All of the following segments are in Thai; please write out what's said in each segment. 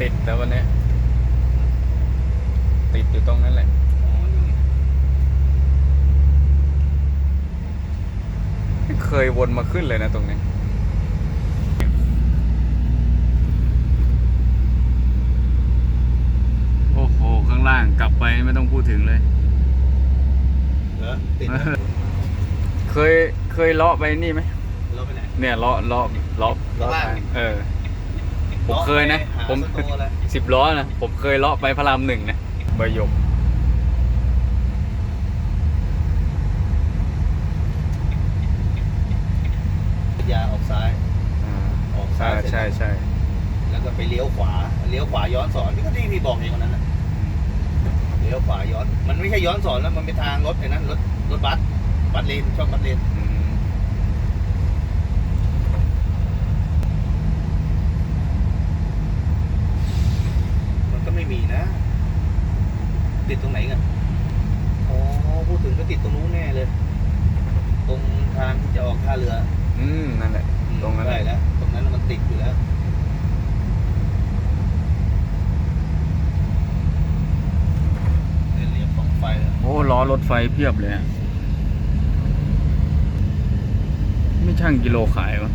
ติดแล้ววันนี้ ติดอยู่ตรงนั้นแหละอ๋อนี่ไงไม่เคยวนมาขึ้นเลยนะตรงนี้โอ้โหข้างล่างกลับไปไม่ต้องพูดถึงเลย เหรอติดไหมเคยเคยเลาะไปนี่ไหมเราไปไหนเนี่ยเลาะเลาะเลาะ เลาะบ้านเออ ผมเคยนะหาผมสโตอะไรสิบล้อนะ ผมเคยเลาะไปพระรามหนึ่งนะใบหยกยาออกซ้ายอ่าออกใช่ซ้ายเสร็จใช่ใช่แล้วก็ไปเลี้ยวขวา เลี้ยวขวาย้อนสอนนี่ก็ที่พี่บอกเองวันนั้นนะเลี้ยวขวาย้อน มันไม่ใช่ย้อนสอนแล้วมันเป็นทางรถไอ้นั้นรถรถบัส บัสเลนช่องบัสเลน อื มมันก็ไม่มีนะ ติดตรงไหนกันอ๋อพูดถึงก็ติดตรงนู้นแน่เลย ตรงทางที่จะออกท่าเรือ อืมนั่นแหละอืมตรงนั้นแหได้ละแล้ว ตรงนั้นมันติดอยู่แล้วเรียบของไฟแล้วโอ้ล้อรถไฟเพียบเลยอะไม่ช่างกิโลขายวะ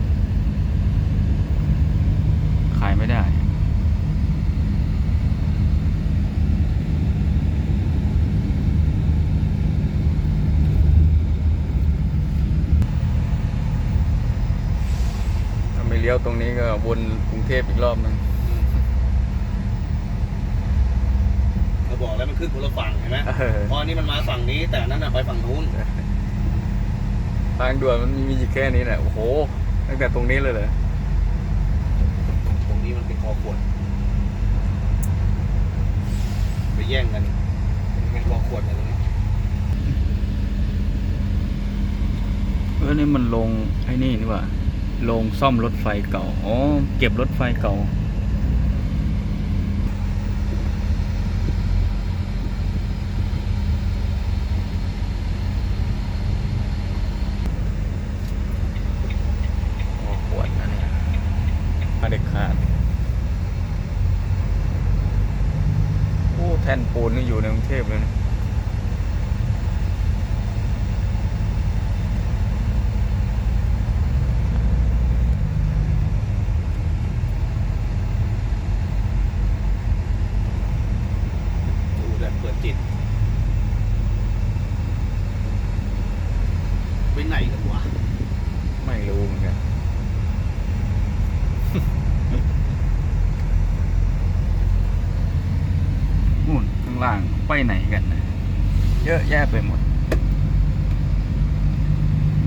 ขายไม่ได้ ถ้าไม่เลี้ยวตรงนี้ก็วนกรุงเทพอีกรอบนึงเราบอกแล้วมันขึ้นคนละฝั่งเห็นไหมเออเพราะอันนี้มันมาฝั่งนี้ แต่อันนั้นน่ะไปฝั่งนู้นทางด่วนมันมีอยู่แค่นี้แหละโอ้โห ตั้งแต่ตรงนี้เลยเลยตรงนี้มันเป็นคอขวด ไปแย่งกันเป็นคอขวดอะไรตรงนี้เออนี่มันลงไอ้นี่นี่หว่า ลงซ่อมรถไฟเก่า อ๋อ เก็บรถไฟเก่า โอ้ขวดนะเนี่ยมาเด็กขาด โอ้ แท่นปูนนี่อยู่ในกรุงเทพเลยนะ ดูแบบเปิด จิตไปไหนกันวะไม่รู้เหมือนกันนู่นข้างล่างไปไหนกันนะเยอะแยะไปหมด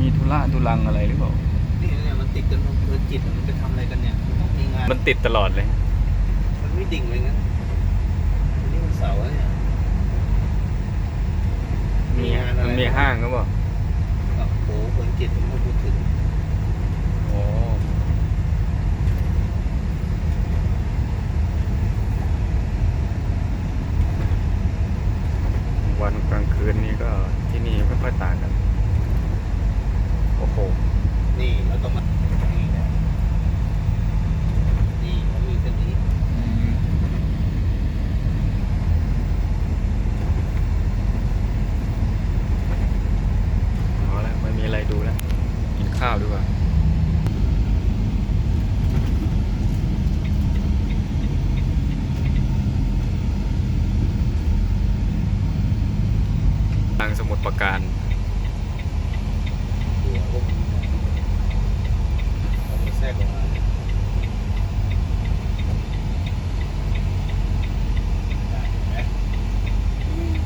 มีธุระทุลังอะไรหรือเปล่านี่เนี่ยมันติดกันตรงเปิดจิตมันไปทำอะไรกันเนี่ยมันต้องมีงานมันติดตลอดเลย มันไม่ดิ่งเลยงั้นวันนี้มันเสาร์แล้วเนี่ย มี มีงานอะไรมันมีห้างก็บอกโอ้โหเปิดจิตผมไม่พูดถึงโอ้วันกลางคืนนี้ก็ที่นี่ไม่ค่อยต่างกัน โอ้โห นี่เราต้องมา นี่นะนี่มันมีเส้นนี้ เอาละไม่มีอะไรดูแล้ว กิน ข้าวดีกว่าทางสมุดประการ ตัวพวกมันเอามาแทรกลงมาเนี่ยได้เห็นไหมอืม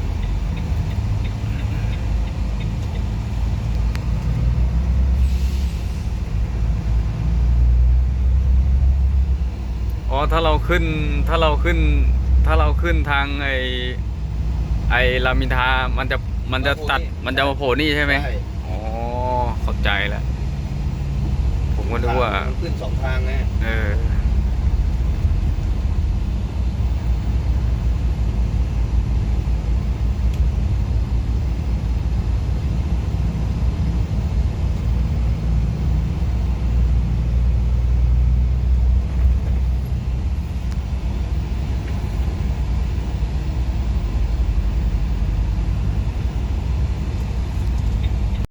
อ๋อถ้าเราขึ้นถ้าเราขึ้น ถ้าเราขึ้นทางไอไอรามอินทรามันจะมันจะตัดมันจะมาโผล่นี่ใช่ไหมใช่อ๋อเข้าใจแล้วผมก็นึกว่ามันขึ้นสองทางไงเออ